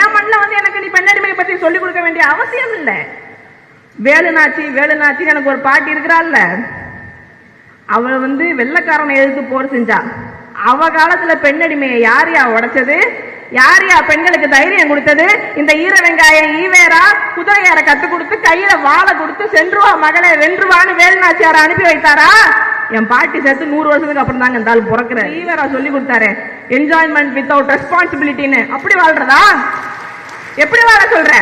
என் மண்ணில் வந்து எனக்கு நீ பெண்ணடிமையை பற்றி சொல்லிக் கொடுக்க வேண்டிய அவசியம் இல்லை. வேலுநாச்சி வேலுநாச்சின்னு எனக்கு ஒரு பாட்டி இருக்கிறாள்ல. அவள் வந்து வெள்ளைக்காரனை எதிர்த்து போர் செஞ்சா. அவ காலத்துல பெண்ணடிமையை யார் யா உடைச்சது? யார் யா பெண்களுக்கு தைரியம் கொடுத்தது? இந்த ஈர வெங்காயம் ஈவேரா குதிரையார கத்து கொடுத்து கையில வாழை கொடுத்து சென்றுவா மகளை வென்றுவான்னு வேலுநாச்சியார அனுப்பி வைத்தாரா? என் பாட்டி சேர்த்து நூறு வருஷத்துக்கு அப்புறம் தாங்க இருந்தாலும் பிறக்கிற ஈவேரா சொல்லி கொடுத்தாரு. என்ஜாய்மெண்ட் வித்தவுட் ரெஸ்பான்சிபிலிட்டின்னு அப்படி வாழ்றதா? எப்படி வாழ சொல்ற?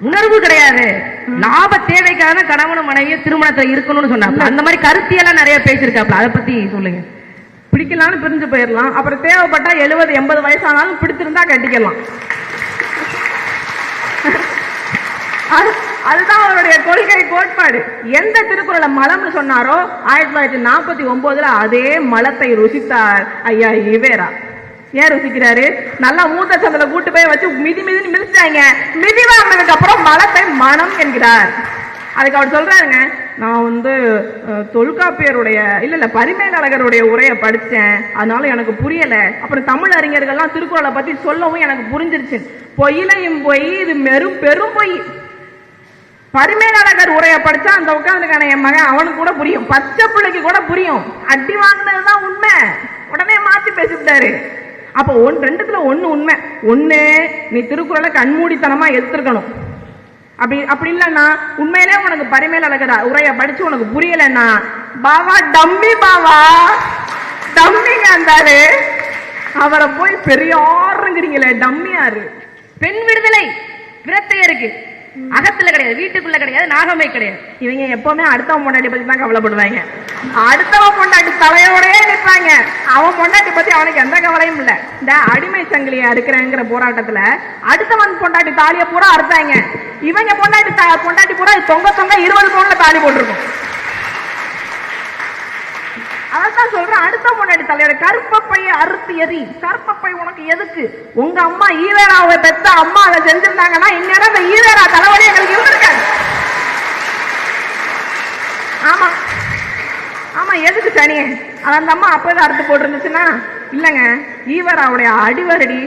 உணர்வு கிடையாது. லாப தேவைக்காக கணவனும் மனைவியும் திருமணத்துல இருக்கணும்னு சொன்னாங்க அந்த மாதிரி கருத்தியெல்லாம் நிறைய பேசியிருக்காப்ல. அதை பத்தி சொல்லுங்க. பிடிக்கலாம்னு பிரிஞ்சு போயிடலாம் அப்புறம் தேவைப்பட்டா எழுபது எண்பது வயசானாலும் பிடிச்சிருந்தா கட்டிக்கலாம். அது- அதுதான் அவருடைய கொள்கை கோட்பாடு. எந்த திருக்குறளை மலம்னு சொன்னாரோ ஆயிரத்தி தொள்ளாயிரத்தி நாற்பத்தி ஒன்பதுல அதே மலத்தை ருசித்தார் ஐயா இவேரா ஏன் ருசிக்கிறாரு? நல்லா மூத்த சந்தில கூட்டு போய் வச்சு மிதி மிதின்னு மிதிச்சாங்க மிதி வாங்கினதுக்கு அப்புறம் மலத்தை மனம் என்கிறார். அதுக்கு அவர் சொல்றாருங்க நான் வந்து தொல்காப்பியருடைய இல்ல இல்ல பரிமேலழகருடைய உரையை படிச்சேன். அதனால எனக்கு புரியல. அப்புறம் தமிழ் அறிஞர்கள்லாம் திருக்குறளை பத்தி சொல்லவும் எனக்கு புரிஞ்சிருச்சு. பொய்யிலையும் பொய் இது மெரும் பெரும் பொய். பரிமேலழகர் உரையை படிச்சா அந்த உட்காந்துக்கான என் மகன் அவனுக்கு கூட புரியும். பச்சை பிள்ளைக்கு கூட புரியும். அடி வாங்கினதுதான் உண்மை. உடனே மாத்தி பேசிவிட்டாரு. அப்போ ஒன் ரெண்டுத்துல ஒன்று உண்மை. ஒண்ணு நீ திருக்குறளை கண்மூடித்தனமா எடுத்திருக்கணும். அப்படி அப்படி இல்லைன்னா உண்மையிலே உனக்கு பரிமேல் உரையை படிச்சு உனக்கு புரியலன்னா பாவா டம்மி பாவா. டம்மிங்க அந்தாரு அவரை போய் பெரியாருங்கிறீங்களே டம்மியாரு. பெண் விடுதலை. விரத்தையருக்கு அகத்துல கிடையாது வீட்டுக்குள்ள கிடையாது நாகமை கிடையாது. இவங்க எப்பவுமே அடுத்தவன் பொண்டாட்டி பத்தி தான் கவலைப்படுவாங்க. அடுத்தவன் பொண்டாட்டி தலையோடயே நிற்பாங்க அவன் பொண்டாட்டி பத்தி அவனுக்கு எந்த கவலையும் இல்ல. இந்த அடிமை சங்கிலியை இருக்கிறேங்கிற போராட்டத்துல அடுத்தவன் பொண்டாட்டி தாலிய பூரா அறுத்தாங்க. இவங்க பொண்டாட்டி தா- பொண்டாட்டி பூரா தொங்க தொங்க இருபது பவுன்ல தாலி போட்டிருக்கும். அதான் சொல்றேன் அடுத்த முன்னாடி தலையோட கருப்பப்பையை அறுத்து எரி கருப்பப்பை உனக்கு எதுக்கு? உங்க அம்மா ஈவேராவை பெத்த அம்மா அதை செஞ்சிருந்தாங்கன்னா இந்நேரம் இந்த ஈவேரா தலைவலி எங்களுக்கு இருந்திருக்காங்க ஆமா. ஆமா எதுக்கு சனி அந்த அம்மா அப்பதான் அறுத்து போட்டிருந்துச்சுன்னா? இல்லைங்க. ஈவராவுடைய அடிவரடி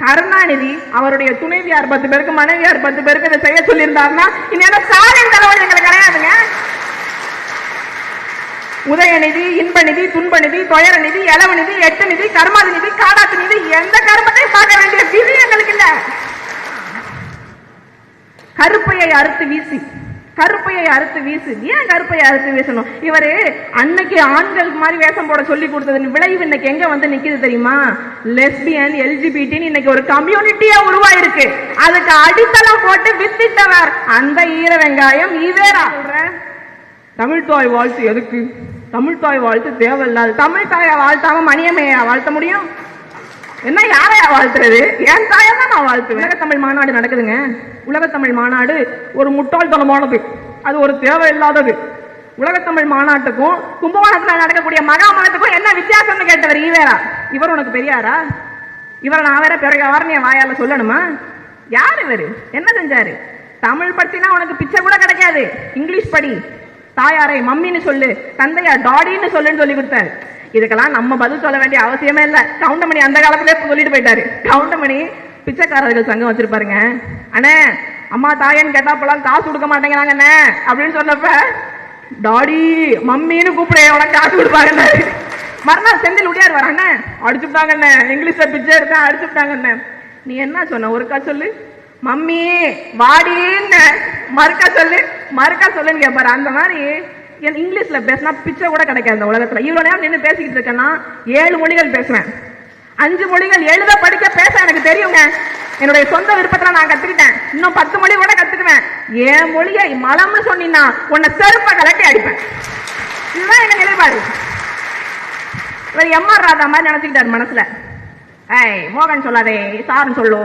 கருணாநிதி அவருடைய துணைவியார் பத்து பேருக்கு மனைவியார் பத்து பேருக்கு இதை செய்ய சொல்லியிருந்தாருன்னா இன்னும் ஸ்டாலின் தலைவலி எங்களுக்கு கிடையாதுங்க. உதயநிதி இன்பநிதி துன்பநிதி துயர நிதி இளவு நிதி எட்டு நிதி கர்மாதி நிதி காடாத்து நிதி எந்த கர்மத்தையும் பார்க்க வேண்டிய விதி எங்களுக்கு இல்ல. கருப்பையை அறுத்து வீசி கருப்பையை அறுத்து வீசு. ஏன் கருப்பையை அறுத்து வீசணும்? இவரு அன்னைக்கு ஆண்களுக்கு மாதிரி வேஷம் போட சொல்லி கொடுத்தது விளைவு இன்னைக்கு எங்க வந்து நிக்குது தெரியுமா? லெஸ்பியன் எல்ஜிபிடின்னு இன்னைக்கு ஒரு கம்யூனிட்டியா உருவாயிருக்கு. அதுக்கு அடித்தளம் போட்டு வித்திட்டவர் அந்த ஈர வெங்காயம் ஈவேரா தமிழ்தாய் தமிழ் தாய் வாழ்த்து எதுக்கு? தமிழ் தாய் வாழ்த்து தேவையில்லாது தமிழ் தாயை வாழ்த்தாம மணியம்மையா வாழ்த்த முடியும்? என்ன யாரையா வாழ்த்துறது? என் தாயை தான் நான் வாழ்த்துவேன். உலக தமிழ் மாநாடு நடக்குதுங்க. உலக தமிழ் மாநாடு ஒரு முட்டாள்தனமானது. அது ஒரு தேவையில்லாதது. உலகத்தமிழ் மாநாட்டுக்கும் கும்பகோணத்துல நடக்கக்கூடிய மகாமனத்துக்கும் என்ன வித்தியாசம்னு கேட்டவர் ஈவேரா. இவர் உனக்கு பெரியாரா? இவரை நான் வேற பிறகு என் வாயால சொல்லணுமா? யார் இவரு? என்ன செஞ்சாரு? தமிழ் படிச்சினா உனக்கு பிச்சை கூட கிடைக்காது. இங்கிலீஷ் படி. தாயாரை மம்மின்னு சொல்லு தந்தையா டாடின்னு சொல்லுன்னு சொல்லி கொடுத்தாரு. இதுக்கெல்லாம் நம்ம பதில் சொல்ல வேண்டிய அவசியமே இல்ல. கவுண்டமணி அந்த காலத்திலே சொல்லிட்டு போயிட்டாரு. கவுண்டமணி பிச்சைக்காரர்கள் சங்கம் வச்சிருப்பாருங்க. அண்ணே அம்மா தாயன்னு கேட்டாப்பெல்லாம் காசு கொடுக்க மாட்டேங்கிறாங்க அண்ணே அப்படின்னு சொன்னப்ப டாடி மம்மின்னு கூப்பிட உனக்கு காசு கொடுப்பாங்கன்னாரு மறுநாள் செந்தில் உடையார் வராங்க அடிச்சுட்டாங்கண்ணே இங்கிலீஷ்ல பிச்சை எடுத்தேன் அடிச்சுட்டாங்கண்ணே. நீ என்ன சொன்ன? ஒருக்கா சொல்லு. மம்மி வாடின்னு மறுக்கா சொல்லு மறுக்கா சொல்லுன்னு கேட்பாரு அந்த மாதிரி என் இங்கிலீஷ்ல பேசினா பிச்சை கூட கிடைக்காது இந்த உலகத்துல. இவ்வளவு நேரம் நின்று பேசிக்கிட்டு இருக்கேன்னா ஏழு மொழிகள் பேசுவேன். அஞ்சு மொழிகள் எழுத படிக்க பேச எனக்கு தெரியுங்க. என்னுடைய சொந்த விருப்பத்துல நான் கத்துக்கிட்டேன். இன்னும் பத்து மொழி கூட கத்துக்குவேன். என் மொழியை மலம்னு சொன்னீங்கன்னா உன்னை செருப்ப கலட்டி அடிப்பேன். இதுதான் எங்க நிலைப்பாடு. இவர் எம்ஆர் ராதா மாதிரி நினைச்சுக்கிட்டாரு மனசுல. ஏய் மோகன் சொல்லாதே சார்னு சொல்லு.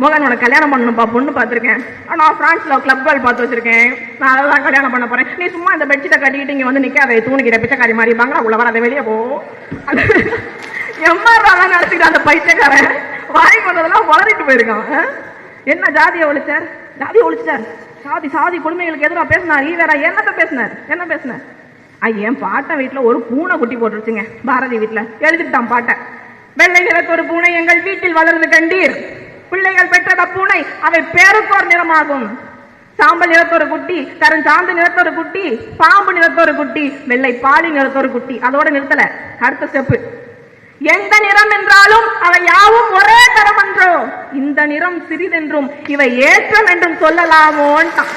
மோகன் உனக்கு கல்யாணம் பண்ணணும்ப்பா பொண்ணு பார்த்துருக்கேன். நான் பிரான்ஸ்ல கிளப் பால் பார்த்து வச்சிருக்கேன். நான் அதை தான் கல்யாணம் பண்ண போறேன். நீ சும்மா இந்த பெட்ஷீட்டை கட்டிக்கிட்டு இங்கே வந்து நிற்காத தூணிக்கிற பிச்சைக்காரி மாதிரி. பங்களா உள்ள வராத வெளியே போ. எம்ஆர் ராதா நினைச்சுக்கிட்ட அந்த பைத்தியக்காரன் வாய் கொண்டதெல்லாம் வளரிட்டு போயிருக்கான். என்ன ஜாதியை ஒழிச்சார்? ஜாதியை ஒழிச்சார் சாதி சாதி கொடுமைகளுக்கு எதிராக பேசினார். ஈவேரா என்னத்த பேசினார்? என்ன பேசினார்? ஐயன் என் பாட்டன் வீட்டில் ஒரு பூனை குட்டி போட்டுருச்சுங்க. பாரதி வீட்டில். எழுதிட்டான் பாட்டை. வெள்ளை நிறத்து ஒரு பூனை எங்கள் வீட்டில் வளர்ந்து கண்டீர். பிள்ளைகள் பெற்றத பூனை அவை பேருக்கோர் நிறமாகும். சாம்பல் நிறத்தொரு குட்டி கருஞ்சாந்து நிறத்தொரு குட்டி பாம்பு நிறத்தொரு குட்டி வெள்ளை பாலி நிறத்தொரு குட்டி. அதோட நிறுத்தல. அடுத்த ஸ்டெப் எந்த நிறம் என்றாலும் அவை யாவும் ஒரே தரம் என்றோ இந்த நிறம் சிறிதென்றும் இவை ஏற்றம் என்றும் சொல்லலாமோன்ட்டான்.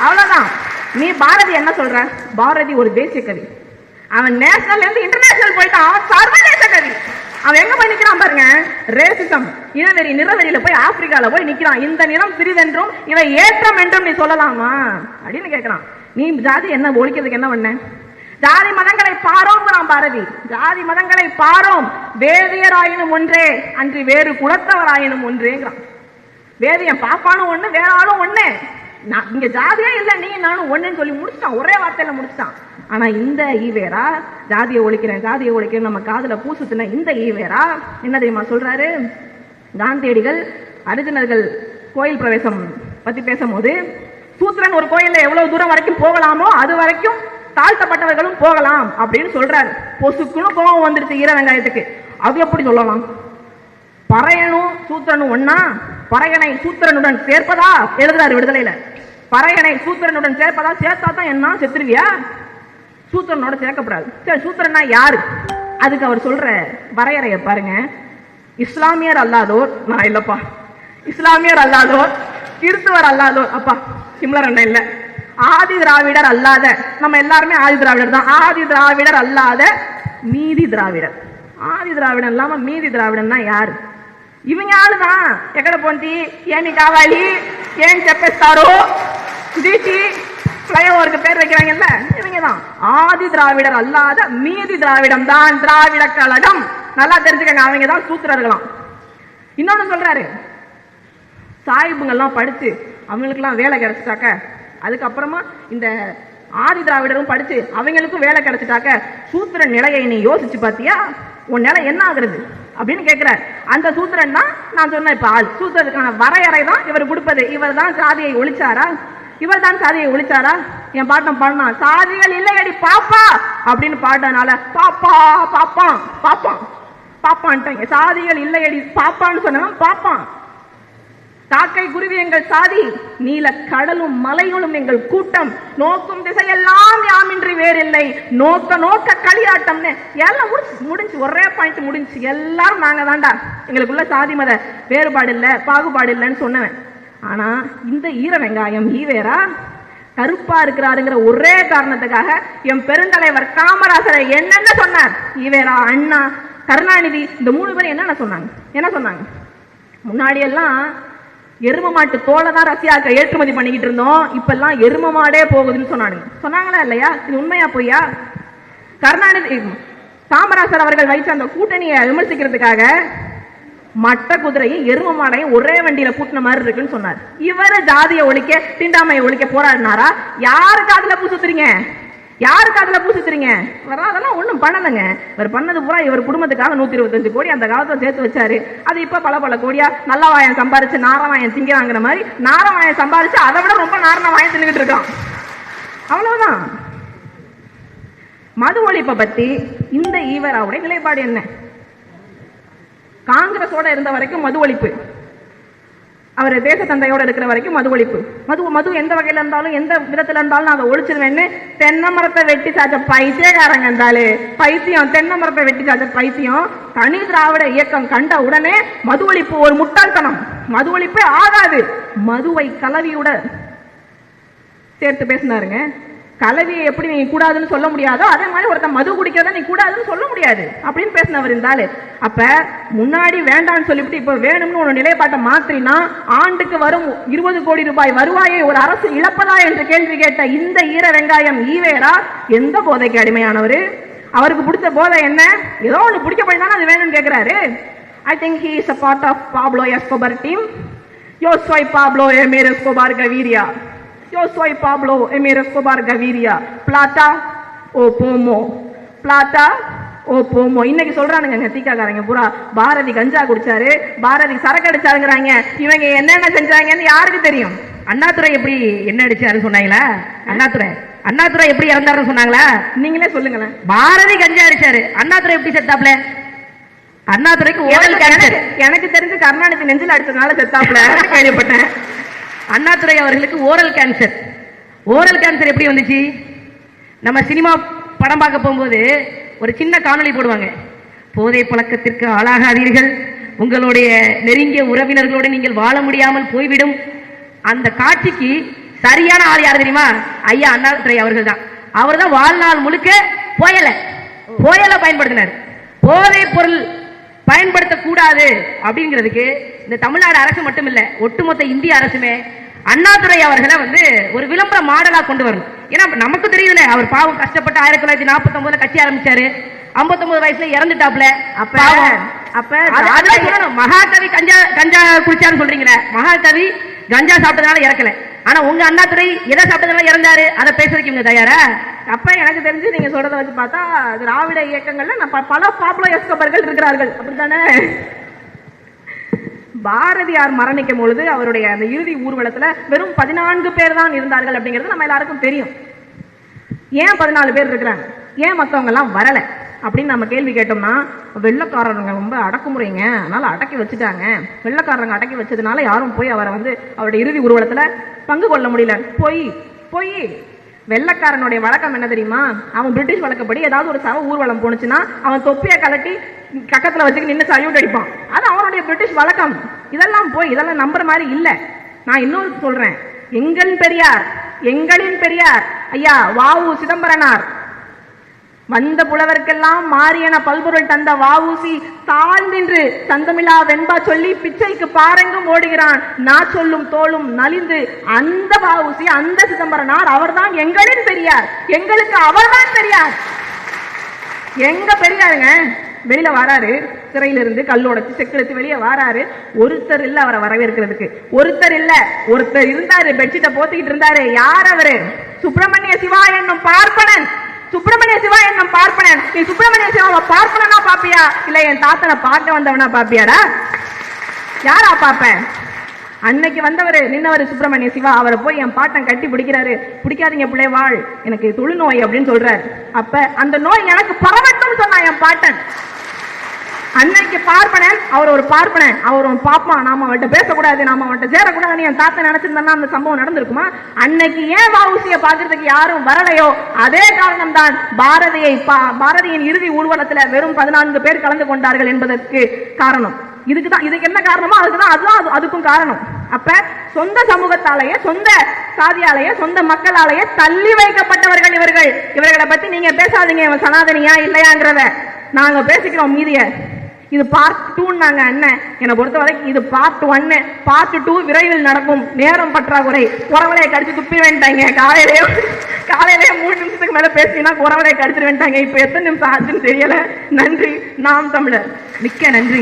அவ்வளவுதான். நீ பாரதி என்ன சொல்ற? பாரதி ஒரு தேசிய கவி. அவன் நேஷனல்ல இருந்து இன்டர்நேஷனல் போயிட்டான். அவன் சர்வதேச கவி. அவன் எங்க போய் நிக்கிறான் பாருங்க? ரேசிசம் இனவெறி நிறவெறியில போய் ஆப்பிரிக்கால போய் நிக்கிறான். இந்த நிறம் சிறிதென்றும் இவை ஏற்றம் என்றும் நீ சொல்லலாமா? அப்படின்னு கேக்குறான். நீ ஜாதி என்ன ஒழிக்கிறதுக்கு என்ன பண்ண? ஜாதி மதங்களை பாரோங்கிறான் பாரதி. ஜாதி மதங்களை பாரோம். வேதியராயினும் ஒன்றே. அன்று வேறு குலத்தவராயினும் ஒன்றேங்கிறான். வேதியன் பாப்பானும் ஒண்ணு வேற ஆளும் ஒண்ணு. நான் இங்க ஜாதியே இல்ல நீ நானும் ஒண்ணுன்னு சொல்லி முடிச்சிட்டான். ஒரே வார்த்தையில முடிச்சிட்டான். ஆனா இந்த ஈவேரா ஜாதியை ஒழிக்கிறேன் ஜாதியை ஒழிக்கிறேன் நம்ம காதுல பூசுத்தின இந்த ஈவேரா என்ன தெரியுமா சொல்றாரு? காந்தியடிகள் அரிஜினர்கள் கோயில் பிரவேசம் பத்தி பேசும்போது சூத்திரன் ஒரு கோயில்ல எவ்வளவு தூரம் வரைக்கும் போகலாமோ அது வரைக்கும் தாழ்த்தப்பட்டவர்களும் போகலாம் அப்படின்னு சொல்றாரு. பொசுக்குன்னு கோபம் வந்துருச்சு ஈர வெங்காயத்துக்கு. அது எப்படி சொல்லலாம்? பறையனும் சூத்திரனும் ஒன்னா பறையனை சூத்திரனுடன் சேர்ப்பதா? எழுதுறாரு விடுதலையில. பறையனை சூத்திரனுடன் சேர்ப்பதா? சேர்த்தா தான் என்ன? செத்துருவியா? சூத்திரனோட சேர்க்கப்படாது. சரி சூத்திரனா யாரு? அதுக்கு அவர் சொல்ற வரையறைய பாருங்க. இஸ்லாமியர் அல்லாதோர் நான் இல்லப்பா. இஸ்லாமியர் அல்லாதோர் கிறிஸ்துவர் அல்லாதோர். அப்பா சிம்லர் அண்ணன் இல்ல. ஆதி திராவிடர் அல்லாத நம்ம எல்லாருமே ஆதி திராவிடர் தான். ஆதி திராவிடர் அல்லாத மீதி திராவிடர். ஆதி திராவிடன் இல்லாம மீதி திராவிடன் தான் யாரு? ఇవి ఆలుదా ఎక్కడ పొంది ఏమి కావాలి ఏం చెప్పేస్తారు దిచి ஃப்ளைஓவருக்கு பேர் வைக்கிறாங்கல்ல இவங்க தான் ஆதி திராவிடர் அல்லாத மீதி திராவிடம் தான் திராவிட கழகம். நல்லா தெரிஞ்சுக்கங்க அவங்க தான் சூத்திரர்களாம். இன்னொன்னு சொல்றாரு. சாயிபுங்கள்லாம் படித்து அவங்களுக்கெல்லாம் வேலை கிடைச்சிட்டாக்க அதுக்கப்புறமா இந்த ஆதி திராவிடரும் படித்து அவங்களுக்கும் வேலை கிடைச்சிட்டாக்க சூத்திர நிலையை நீ யோசிச்சு பார்த்தியா உன் நிலை என்ன ஆகுறது? அப்படின்னு கேட்கிறார் அந்த சூத்திரன் தான் நான் சொன்ன இப்ப ஆள் சூத்திரத்துக்கான வரையறை தான் இவர் கொடுப்பது. இவர் தான் சாதியை ஒழிச்சாரா? இவர் தான் சாதியை ஒழிச்சாரா? என் பாட்டம் பாடினா சாதிகள் இல்லையடி பாப்பா! அப்படின்னு பாடினால பாப்பா பாப்பான் பாப்பான் பாப்பான்ட்டாங்க. சாதிகள் இல்லையடி பாப்பான்னு சொன்னவன் பாப்பான். காக்கை குருவி எங்கள் சாதி நீல கடலும் மலைகளும் எங்கள் கூட்டம். நோக்கும் திசையெல்லாம் யாமின்றி வேறில்லை. நோக்க நோக்க களியாட்டம்னு எல்லாம் முடிச்சு முடிஞ்சு ஒரே பாயிண்ட் முடிஞ்சு. எல்லாரும் நாங்க தான்டா. எங்களுக்குள்ள சாதி மத வேறுபாடு இல்லை பாகுபாடு இல்லைன்னு சொன்னவன். ஆனா இந்த ஈர வெங்காயம் ஈவேரா கருப்பா இருக்கிறாருங்கிற ஒரே காரணத்துக்காக என் பெருந்தலைவர் காமராசரை என்னென்ன சொன்னார்? ஈவேரா அண்ணா கருணாநிதி இந்த மூணு பேரும் என்னென்ன சொன்னாங்க? என்ன சொன்னாங்க? முன்னாடியெல்லாம் எரும மாட்டு தோலை தான் ரஷ்யாவுக்கு ஏற்றுமதி பண்ணிக்கிட்டு இருந்தோம். இப்பெல்லாம் எரும மாடே போகுதுன்னு சொன்னானுங்க. சொன்னாங்களா இல்லையா? இது உண்மையா பொய்யா? கருணாநிதி காமராசர் அவர்கள் வைத்த அந்த கூட்டணியை விமர்சிக்கிறதுக்காக மட்ட குதிரையும் எரும மாடையும் ஒரே வண்டியில கூட்டின மாதிரி இருக்குன்னு சொன்னார். இவர ஜாதியை ஒழிக்க தீண்டாமையை ஒழிக்க போராடினாரா? யாருக்கு அதுல பூசுத்துறீங்க யாருக்கு அதுல காதுல இவர் அதெல்லாம் ஒண்ணும் பண்ணலைங்க. இவர் பண்ணது பூரா இவர் குடும்பத்துக்காக நூத்தி இருபத்தஞ்சு கோடி அந்த காலத்துல சேர்த்து வச்சாரு. அது இப்ப பல பல கோடியா நல்ல வாயம் சம்பாரிச்சு நாரவாயம் திங்கிறாங்கிற மாதிரி நாரவாயம் சம்பாரிச்சு அதை விட ரொம்ப நாரண வாயம் தின்னுகிட்டு இருக்கான். அவ்வளவுதான். மது ஒழிப்பை பத்தி இந்த ஈவராவுடைய நிலைப்பாடு என்ன? காங்கிரஸோட இருந்த வரைக்கும் மது ஒழிப்பு. அவர் தேச தந்தையோடு இருக்கிற வரைக்கும் மது ஒழிப்பு. மது மது எந்த வகையில் இருந்தாலும் எந்த விதத்தில் இருந்தாலும் நான் அதை ஒழிச்சிருவேன்னு தென்னை மரத்தை வெட்டி சாச்ச பைத்தியக்காரங்க இருந்தாலே பைத்தியம் தென்னை மரத்தை வெட்டி சாச்ச பைத்தியம் தனி திராவிட இயக்கம் கண்ட உடனே மது ஒழிப்பு ஒரு முட்டாள்தனம். மது ஒழிப்பே ஆகாது. மதுவை கலவியுட சேர்த்து பேசினாருங்க. கலவியை எப்படி நீ கூடாதுன்னு சொல்ல முடியாதோ அதே மாதிரி ஒருத்தன் மது குடிக்கிறத நீ கூடாதுன்னு சொல்ல முடியாது. அப்படின்னு பேசினவர் இருந்தாலே அப்ப முன்னாடி வேண்டாம்னு சொல்லிவிட்டு இப்ப வேணும்னு ஒரு நிலைப்பாட்டை மாத்தினா ஆண்டுக்கு வரும் இருபது கோடி ரூபாய் வருவாயை ஒரு அரசு இழப்பதா என்று கேள்வி கேட்ட இந்த ஈர வெங்காயம் ஈவேரா? எந்த போதைக்கு அடிமையானவர்? அவருக்கு பிடிச்ச போதை என்ன? ஏதோ ஒன்று பிடிக்க போயிருந்தாலும் அது வேணும்னு கேட்கிறாரு I think he is a part of Pablo Escobar team யோஸ்வை Pablo Emir Emir வீரியா Yo soy Pablo Emir Escobar Gaviria. Plata o pomo. Plata ஓ போமோ இன்னைக்கு சொல்றானுங்க தீக்காக்காரங்க பூரா பாரதி கஞ்சா குடிச்சாரு. பாரதி சரக்கு அடிச்சாருங்கிறாங்க. இவங்க என்னென்ன செஞ்சாங்கன்னு யாருக்கு தெரியும்? அண்ணாதுரை எப்படி என்ன அடிச்சாரு சொன்னாங்களா? அண்ணாதுரை. அண்ணாதுரை எப்படி இறந்தாருன்னு சொன்னாங்களா? நீங்களே சொல்லுங்களேன். பாரதி கஞ்சா அடிச்சாரு. அண்ணாதுரை எப்படி செத்தாப்ல அண்ணாதுரைக்கு எனக்கு- தெரிஞ்சு கருணாநிதி நெஞ்சில் அடிச்சதுனால செத்தாப்புல. கேள்விப்பட்டேன்? அண்ணாதுரை அவர்களுக்கு ஓரல் கேன்சர் ஓரல் கேன்சர் எப்படி வந்துச்சு? நம்ம சினிமா படம் பார்க்க போகும்போது ஒரு சின்ன காணொளி போடுவாங்க. போதை பழக்கத்திற்கு ஆளாகாதீர்கள். உங்களுடைய நெருங்கிய உறவினர்களோடு நீங்கள் வாழ முடியாமல் போய்விடும். அந்த காட்சிக்கு சரியான ஆள் யார் தெரியுமா? ஐயா அண்ணாதுரை அவர்கள் தான். அவர் தான் வாழ்நாள் முழுக்க புயலை புயலை பயன்படுத்தினார். போதைப் பொருள் பயன்படுத்தக்கூடாது அப்படிங்கிறதுக்கு இந்த தமிழ்நாடு அரசு மட்டும் இல்லை ஒட்டுமொத்த இந்திய அரசுமே அண்ணாதுரை அவர்களை வந்து ஒரு விளம்பர மாடலா கொண்டு வரணும். ஏன்னா நமக்கு தெரியுதுல அவர் பாவம் கஷ்டப்பட்டு ஆயிரத்தி தொள்ளாயிரத்தி நாற்பத்தி ஒன்பதுல கட்சி ஆரம்பிச்சாரு. 59 வயசுல இறந்துட்டாப்ல அப்ப. அப்ப. மகாகவி கஞ்சா கஞ்சா குடிச்சான்னு சொல்றீங்களே மகாகவி கஞ்சா சாப்பிட்டதுனால இறக்கல. ஆனா உங்க அண்ணாதுரை எதை சாப்பிட்டதுனால இறந்தாரு? அதை பேசுறதுக்கு இவங்க தயாரா? அப்ப எனக்கு தெரிஞ்சு நீங்க சொல்றத வச்சு பார்த்தா திராவிட இயக்கங்கள்ல பல பாப்புலோ எஸ்கபர்கள் இருக்கிறார்கள். அப்படித்தானே? பாரதியார் மரணிக்கும் பொழுது அவருடைய அந்த இறுதி ஊர்வலத்துல வெறும் பதினான்கு பேர் தான் இருந்தார்கள் அப்படிங்கிறது நம்ம எல்லாருக்கும் தெரியும். ஏன் பதினாலு பேர் இருக்கிறாங்க? ஏன் மற்றவங்கெல்லாம் வரலை? அப்படின்னு நம்ம கேள்வி கேட்டோம்னா வெள்ளக்காரங்க ரொம்ப அடக்குமுறைங்க. அதனால அடக்கி வச்சுட்டாங்க. வெள்ளக்காரங்க அடக்கி வச்சதுனால யாரும் போய் அவரை வந்து அவருடைய இறுதி ஊர்வலத்தில் பங்கு கொள்ள முடியல. போய் போய். வெள்ளக்காரனுடைய வழக்கம் என்ன தெரியுமா? அவன் பிரிட்டிஷ் வழக்கப்படி ஏதாவது ஒரு சவ ஊர்வலம் போனுச்சுன்னா அவன் தொப்பியை கலட்டி கக்கத்துல வச்சுக்கி நின்று சல்யூட் அடிப்பான். அது அவனுடைய பிரிட்டிஷ் வழக்கம். இதெல்லாம் போய் இதெல்லாம் நம்புற மாதிரி இல்லை. நான் இன்னொரு சொல்றேன். எங்கள் பெரியார் எங்களின் பெரியார் ஐயா வாவு சிதம்பரனார் வந்த புலவர்க்கெல்லாம் மாரியன பல்பொருள் தந்த வாவூசி தாழ்ந்தின்று சந்தமிழா வெண்பா சொல்லி பிச்சைக்கு பாரெங்கும் ஓடுகிறான். நான் சொல்லும் தோளும் நலிந்து அந்த வாவூசி அந்த சிதம்பரனார் அவர்தான் எங்களின் பெரியார். எங்களுக்கு அவர்தான் பெரியார். எங்க பெரியாருங்க? வெளியில வராரு. சிறையிலிருந்து கல்லோடச்சு செக்கெடுத்து வெளியே வராரு. ஒருத்தர் இல்ல அவரை வரவேற்கிறதுக்கு. ஒருத்தர் இல்ல. ஒருத்தர் இருந்தாரு. பெட்ஷீட்டை போத்திக்கிட்டு இருந்தாரு. யார் அவரு? சுப்பிரமணிய சிவா என்னும் பார்ப்பனன். சுப்பிரமணிய சிவா என்னும் பார்ப்பனன். நீ சுப்பிரமணிய சிவாவை பார்ப்பனனா பாப்பியா? இல்ல என் தாத்தனை பார்க்க வந்தவனா பாப்பியாடா? யாரா பாப்பேன் அன்னைக்கு வந்தவர் நின்னவர் சுப்பிரமணிய சிவா. அவரை போய் என் பாட்டன் கட்டி பிடிக்கிறாரு. பிடிக்காதீங்க பிள்ளை வாழ். எனக்கு தொழுநோய் அப்படின்னு சொல்றாரு. அப்ப அந்த நோய் எனக்கு பரவட்டும் சொன்னா என் பாட்டன். அன்னைக்கு பார்ப்பனன் அவர் ஒரு பார்ப்பனன். அவர் ஒரு பாப்பா நாம அவன்கிட்ட பேசக்கூடாது நாம அவன்கிட்ட சேரக்கூடாதுன்னு என் தாத்தா நினைச்சிருந்தா அந்த சம்பவம் நடந்திருக்குமா? அன்னைக்கு ஏன் வாவுசிய பாக்குறதுக்கு யாரும் வரலையோ? அதே காரணம் தான் பாரதியை பா- பாரதியின் இறுதி ஊர்வலத்துல வெறும் பதினான்கு பேர் கலந்து கொண்டார்கள் என்பதற்கு காரணம். இதுக்கு தான் இதுக்கு என்ன காரணமோ அதுக்கு தான் அதுதான் அது- அதுக்கும் காரணம். அப்ப சொந்த சமூகத்தாலேயே சொந்த சாதியாலேயே சொந்த மக்களாலேயே தள்ளி வைக்கப்பட்டவர்கள் இவர்கள். இவர்களை பத்தி நீங்க பேசாதீங்க இவன் சனாதனியா இல்லையாங்கிறத நாங்க பேசிக்கிறோம் மீதிய. இது பார்ட் டூன்னாங்க அண்ணன் என்னை பொறுத்த வரைக்கும் இது பார்ட் ஒன்னு பார்ட் டூ விரைவில் நடக்கும். நேரம் பற்றாக்குறை. குறவலையை கடிச்சு துப்பி வேண்டாங்க காலையிலேயே காலையிலேயே மூணு நிமிஷத்துக்கு மேல பேசினா குறவலையை கடிச்சிட வேண்டாங்க இப்ப எத்தனை நிமிஷம் ஆச்சுன்னு தெரியல. நன்றி. நாம் தமிழர். மிக்க நன்றி.